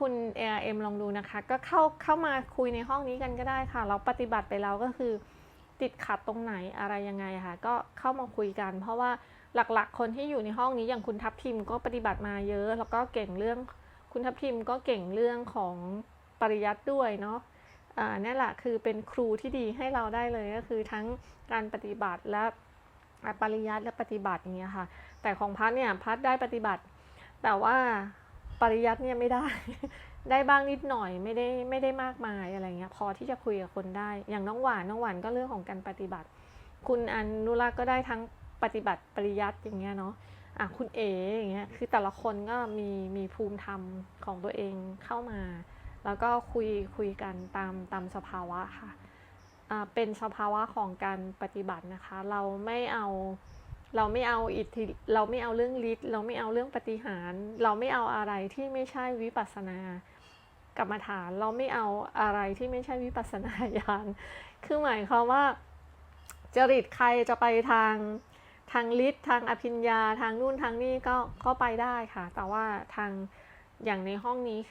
คุณ ARM ลองดูนะคะ ก็เข้าเข้ามาคุยในห้องนี้กันก็ได้ค่ะ เราปฏิบัติไปแล้วก็คือติดขัดตรงไหนอะไรยังไงค่ะ ก็เข้ามาคุยกัน เพราะว่าหลักๆ คนที่อยู่ในห้องนี้อย่างคุณทัพทิมก็ปฏิบัติมาเยอะ แล้วก็เก่งเรื่อง คุณทัพทิมก็เก่งเรื่องของปริยัติด้วยเนาะอ่านี่แหละคือเป็นครูที่ดีให้เราได้เลยก็คือทั้งการปฏิบัติและปริยัติและปฏิบัติอย่างเงี้ยค่ะ แต่ของพัดเนี่ยพัดได้ปฏิบัติ แต่ว่า ปริยัติเนี่ยไม่ได้ ได้บ้างนิดหน่อยไม่ได้ไม่ได้มากมายอะไรเงี้ยพอที่จะคุยกับคนได้ อย่างน้องหวานน้องหวานก็เรื่องของการปฏิบัติ คุณอนุรักษ์ก็ได้ทั้งปฏิบัติปริยัติอย่างเงี้ยเนาะอะคุณเอ๋อย่างเงี้ยคือแต่ละคนก็มีมีภูมิธรรมของตัวเองเข้ามา แล้วก็คุยคุยกันตามตามสภาวะค่ะอ่าเป็นสภาวะของการปฏิบัตินะคะ เราไม่เอา เราไม่เอาอิทธิเราไม่เอาเรื่องฤทธิ์เราไม่เอาเรื่องปฏิหารเราไม่เอาอะไรที่ไม่ใช่วิปัสนากรรมฐานเราไม่เอาอะไรที่ไม่ใช่วิปัสสนาญาณคือหมายความว่าจริตใครจะไปทางทางฤทธิ์ทางอภิญญาทางนู่นทางนี่ก็ก็ไปได้ค่ะ แต่ว่าทางอย่างในห้องนี้คือ